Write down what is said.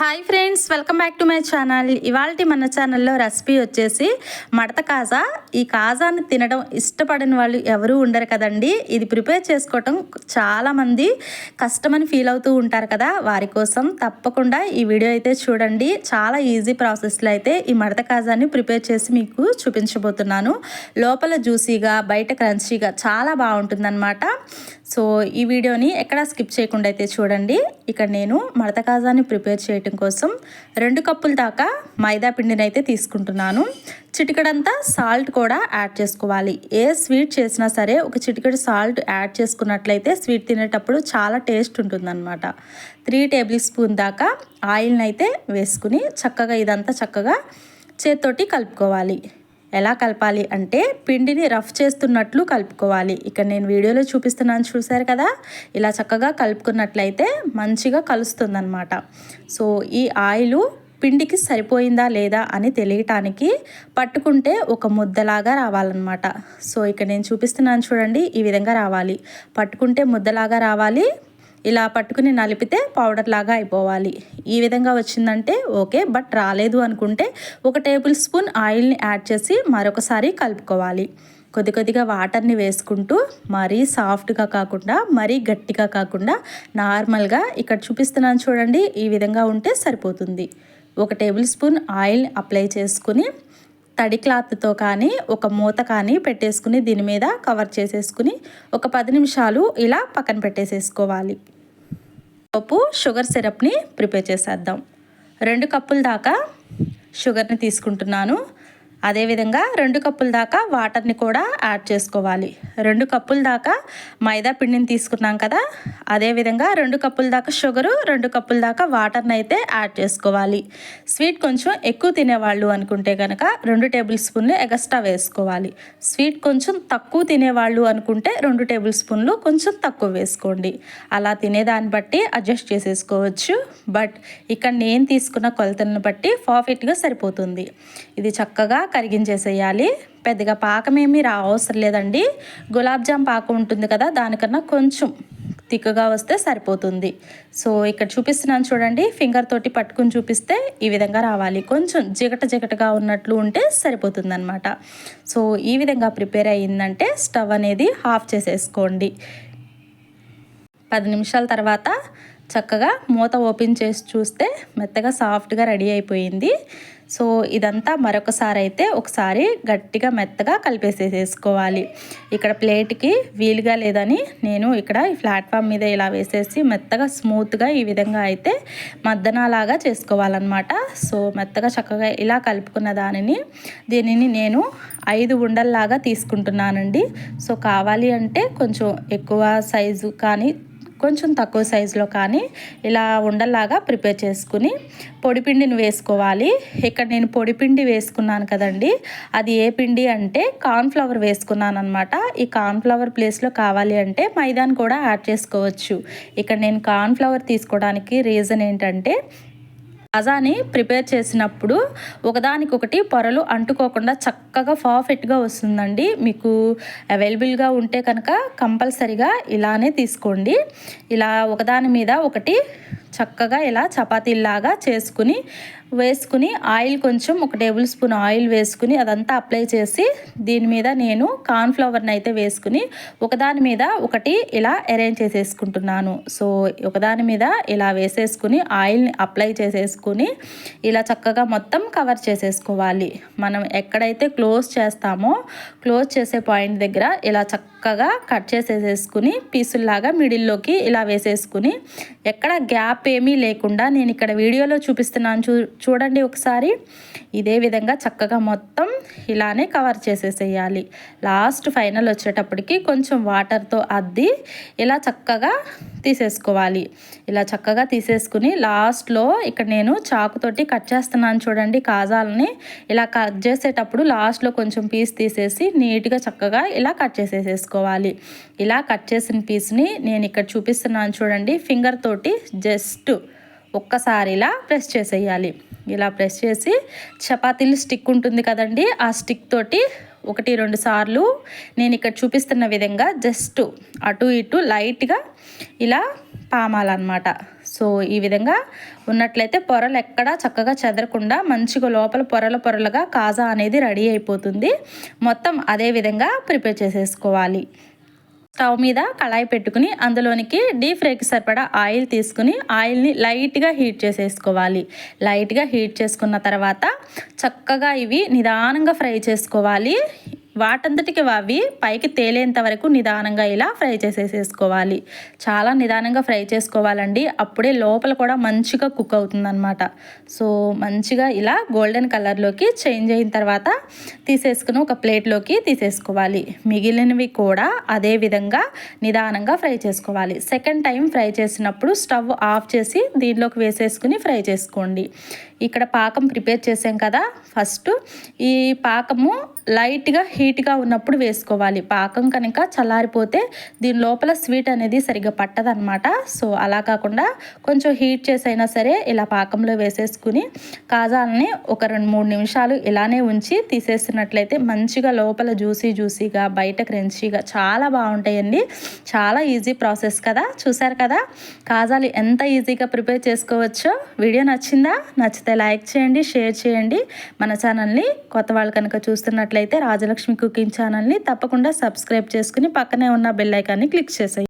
Hi friends welcome back to my channel. ఇవాళ మన ఛానల్లో రెసిపీ వచ్చేసి మడత కాజా. ఈ కాజాని తినడం ఇష్టపడని వాళ్ళు ఎవరూ ఉండరు కదండి. ఇది ప్రిపేర్ చేసుకోవటం చాలామంది కష్టమని ఫీల్ అవుతూ ఉంటారు కదా. వారి కోసం తప్పకుండా ఈ వీడియో అయితే చూడండి. చాలా ఈజీ ప్రాసెస్లో అయితే ఈ మడత కాజాని ప్రిపేర్ చేసి మీకు చూపించబోతున్నాను. లోపల జ్యూసీగా బయట క్రంచీగా చాలా బాగుంటుందన్నమాట. సో ఈ వీడియోని ఎక్కడా స్కిప్ చేయకుండా అయితే చూడండి. ఇక్కడ నేను మడత కాజాని ప్రిపేర్ చేయటం కోసం రెండు కప్పుల దాకా మైదా పిండిని అయితే తీసుకుంటున్నాను. చిటికడంతా సాల్ట్ కూడా యాడ్ చేసుకోవాలి. ఏ స్వీట్ చేసినా సరే ఒక చిటికెడు సాల్ట్ యాడ్ చేసుకున్నట్లయితే స్వీట్ తినేటప్పుడు చాలా టేస్ట్ ఉంటుందన్నమాట. త్రీ టేబుల్ స్పూన్ దాకా ఆయిల్ని అయితే వేసుకుని చక్కగా ఇదంతా చక్కగా చేత్తోటి కలుపుకోవాలి. ఎలా కలపాలి అంటే పిండిని రఫ్ చేస్తున్నట్లు కలుపుకోవాలి. ఇక్కడ నేను వీడియోలో చూపిస్తున్నాను చూసారు కదా? ఇలా చక్కగా కలుపుకున్నట్లయితే మంచిగా కలుస్తుందన్నమాట. సో ఈ ఆయిల్ పిండికి సరిపోయిందా లేదా అని తెలియటానికి పట్టుకుంటే ఒక ముద్దలాగా రావాలన్నమాట. సో ఇక్కడ నేను చూపిస్తున్నాను చూడండి ఈ విధంగా రావాలి. పట్టుకుంటే ముద్దలాగా రావాలి. ఇలా పట్టుకుని నలిపితే పౌడర్ లాగా అయిపోవాలి. ఈ విధంగా వచ్చిందంటే ఓకే బట్ రాలేదు అనుకుంటే ఒక టేబుల్ స్పూన్ ఆయిల్ని యాడ్ చేసి మరొకసారి కలుపుకోవాలి. కొద్ది కొద్దిగా వాటర్ని వేసుకుంటూ మరీ సాఫ్ట్గా కాకుండా మరీ గట్టిగా కాకుండా నార్మల్గా ఇక్కడ చూపిస్తున్నాను చూడండి ఈ విధంగా ఉంటే సరిపోతుంది. ఒక టేబుల్ స్పూన్ ఆయిల్ అప్లై చేసుకుని తడి క్లాత్తో కానీ ఒక మూత కానీ పెట్టేసుకుని దీని మీద కవర్ చేసేసుకుని ఒక పది నిమిషాలు ఇలా పక్కన పెట్టేసేసుకోవాలి. లోపు షుగర్ సిరప్ని ప్రిపేర్ చేసేద్దాం. రెండు కప్పుల దాకా షుగర్ని తీసుకుంటున్నాను. అదేవిధంగా రెండు కప్పుల దాకా వాటర్ని కూడా యాడ్ చేసుకోవాలి. రెండు కప్పుల దాకా మైదా పిండిని తీసుకున్నాం కదా అదేవిధంగా రెండు కప్పుల దాకా షుగరు రెండు కప్పుల దాకా వాటర్ని అయితే యాడ్ చేసుకోవాలి. స్వీట్ కొంచెం ఎక్కువ తినేవాళ్ళు అనుకుంటే కనుక రెండు టేబుల్ స్పూన్లు ఎగస్ట్రా వేసుకోవాలి. స్వీట్ కొంచెం తక్కువ తినేవాళ్ళు అనుకుంటే రెండు టేబుల్ స్పూన్లు కొంచెం తక్కువ వేసుకోండి. అలా తినేదాన్ని బట్టి అడ్జస్ట్ చేసేసుకోవచ్చు. బట్ ఇక్కడ నేను తీసుకున్న కొలతలను బట్టి పర్ఫెక్ట్గా సరిపోతుంది. ఇది చక్కగా కరిగించేసేయాలి. పెద్దగా పాకమేమీ రా అవసరం లేదండి. గులాబ్ జామ్ పాకం ఉంటుంది కదా దానికన్నా కొంచెం తిక్కగా వస్తే సరిపోతుంది. సో ఇక్కడ చూపిస్తున్నాను చూడండి. ఫింగర్ తోటి పట్టుకుని చూపిస్తే ఈ విధంగా రావాలి. కొంచెం జిగట జిగటగా ఉన్నట్లు ఉంటే సరిపోతుంది అనమాట సో ఈ విధంగా ప్రిపేర్ అయ్యిందంటే స్టవ్ అనేది ఆఫ్ చేసేసుకోండి. పది నిమిషాల తర్వాత చక్కగా మూత ఓపెన్ చేసి చూస్తే మెత్తగా సాఫ్ట్గా రెడీ అయిపోయింది. సో ఇదంతా మరొకసారి అయితే ఒకసారి గట్టిగా మెత్తగా కలిపేసేసుకోవాలి ఇక్కడ ప్లేట్కి వీలుగా లేదని నేను ఇక్కడ ఈ ప్లాట్ఫామ్ మీద ఇలా వేసేసి మెత్తగా స్మూత్గా ఈ విధంగా అయితే మద్దనాలాగా చేసుకోవాలన్నమాట. సో మెత్తగా చక్కగా ఇలా కలుపుకున్న దానిని దీనిని నేను ఐదు ఉండల్లాగా తీసుకుంటున్నానండి. సో కావాలి అంటే కొంచెం ఎక్కువ సైజు కానీ కొంచెం తక్కువ సైజులో కానీ ఇలా ఉండల్లాగా ప్రిపేర్ చేసుకుని పొడిపిండిని వేసుకోవాలి. ఇక్కడ నేను పొడిపిండి వేసుకున్నాను కదండి. అది ఏ పిండి అంటే కార్న్ఫ్లవర్ వేసుకున్నాను అనమాట ఈ కార్న్ఫ్లవర్ ప్లేస్లో కావాలి అంటే మైదాన్ కూడా యాడ్ చేసుకోవచ్చు. ఇక్కడ నేను కార్న్ఫ్లవర్ తీసుకోవడానికి రీజన్ ఏంటంటే అజాని ప్రిపేర్ చేసినప్పుడు ఒకదానికొకటి పొరలు అంటుకోకుండా చక్కగా పర్ఫెక్ట్గా వస్తుందండి. మీకు అవైలబుల్గా ఉంటే కనుక కంపల్సరిగా ఇలానే తీసుకోండి. ఇలా ఒకదాని మీద ఒకటి చక్కగా ఇలా చపాతీలాగా చేసుకుని వేసుకుని ఆయిల్ కొంచెం ఒక టేబుల్ స్పూన్ ఆయిల్ వేసుకుని అదంతా అప్లై చేసి దీని మీద నేను కార్న్ఫ్లవర్ని అయితే వేసుకుని ఒకదాని మీద ఒకటి ఇలా అరేంజ్ చేసేసుకుంటున్నాను. సో ఒకదాని మీద ఇలా వేసేసుకుని ఆయిల్ని అప్లై చేసేసుకుని ఇలా చక్కగా మొత్తం కవర్ చేసేసుకోవాలి. మనం ఎక్కడైతే క్లోజ్ చేస్తామో క్లోజ్ చేసే పాయింట్ దగ్గర ఇలా చక్కగా కట్ చేసేసేసుకుని పీసుల్లాగా మిడిల్లోకి ఇలా వేసేసుకుని ఎక్కడ గ్యాప్ ఏమీ లేకుండా నేను ఇక్కడ వీడియోలో చూపిస్తున్నాను. చూ చూడండి ఒకసారి. ఇదే విధంగా చక్కగా మొత్తం ఇలానే కవర్ చేసేసేయాలి. లాస్ట్ ఫైనల్ వచ్చేటప్పటికి కొంచెం వాటర్తో అద్ది ఇలా చక్కగా తీసేసుకోవాలి. ఇలా చక్కగా తీసేసుకుని లాస్ట్లో ఇక్కడ నేను చాకుతోటి కట్ చేస్తున్నాను చూడండి కాజాలని. ఇలా కట్ చేసేటప్పుడు లాస్ట్లో కొంచెం పీస్ తీసేసి నీట్గా చక్కగా ఇలా కట్ చేసేసేసుకోవాలి. ఇలా కట్ చేసిన పీస్ని నేను ఇక్కడ చూపిస్తున్నాను చూడండి. ఫింగర్ తోటి జస్ట్ ఒక్కసారి ఇలా ప్రెస్ చేసేయాలి. ఇలా ప్రెస్ చేసి చపాతీలు స్టిక్ ఉంటుంది కదండి ఆ స్టిక్ తోటి ఒకటి రెండు సార్లు నేను ఇక్కడ చూపిస్తున్న విధంగా జస్ట్ అటు ఇటు లైట్గా ఇలా పామాలన్నమాట. సో ఈ విధంగా ఉన్నట్లయితే పొరలు ఎక్కడా చక్కగా చెదరకుండా మంచిగా లోపల పొరల పొరలుగా కాజా అనేది రెడీ అయిపోతుంది. మొత్తం అదే విధంగా ప్రిపేర్ చేసేసుకోవాలి. స్టవ్ మీద కళాయి పెట్టుకుని అందులోనికి డీప్ ఫ్రైకి సరిపడా ఆయిల్ తీసుకుని ఆయిల్ని లైట్గా హీట్ చేసేసుకోవాలి. లైట్గా హీట్ చేసుకున్న తర్వాత చక్కగా ఇవి నిదానంగా ఫ్రై చేసుకోవాలి. వాటంతటికి అవి పైకి తేలేంత వరకు నిదానంగా ఇలా ఫ్రై చేసేసేసుకోవాలి. చాలా నిదానంగా ఫ్రై చేసుకోవాలండి. అప్పుడే లోపల కూడా మంచిగా కుక్ అవుతుందన్నమాట. సో మంచిగా ఇలా గోల్డెన్ కలర్లోకి చేంజ్ అయిన తర్వాత తీసేసుకుని ఒక ప్లేట్లోకి తీసేసుకోవాలి. మిగిలినవి కూడా అదే విధంగా నిదానంగా ఫ్రై చేసుకోవాలి. సెకండ్ టైం ఫ్రై చేసినప్పుడు స్టవ్ ఆఫ్ చేసి దీనిలోకి వేసేసుకుని ఫ్రై చేసుకోండి. ఇక్కడ పాకం ప్రిపేర్ చేసాం కదా ఫస్ట్. ఈ పాకము లైట్గా హీట్గా ఉన్నప్పుడు వేసుకోవాలి. పాకం కనుక చల్లారిపోతే దీని లోపల స్వీట్ అనేది సరిగ్గా పట్టదనమాట సో అలా కాకుండా కొంచెం హీట్ చేసైనా సరే ఇలా పాకంలో వేసేసుకుని కాజాలని ఒక రెండు మూడు నిమిషాలు ఇలానే ఉంచి తీసేసినట్లయితే మంచిగా లోపల జ్యూసీ జ్యూసీగా బయట క్రంచీగా చాలా బాగుంటాయండి. చాలా ఈజీ ప్రాసెస్ కదా. చూసారు కదా? కాజాలు ఎంత ఈజీగా ప్రిపేర్ చేసుకోవచ్చో? వీడియో నచ్చిందా? నచ్చితే లైక్ చేయండి షేర్ చేయండి. మన ఛానల్ని కొత్త వాళ్ళు కనుక చూస్తున్నట్లయితే రాజలక్ష్మి కుకింగ్ ఛానల్ని తప్పకుండా సబ్స్క్రైబ్ చేసుకుని పక్కనే ఉన్న బెల్ ఐకాన్ని క్లిక్ చేసేయండి.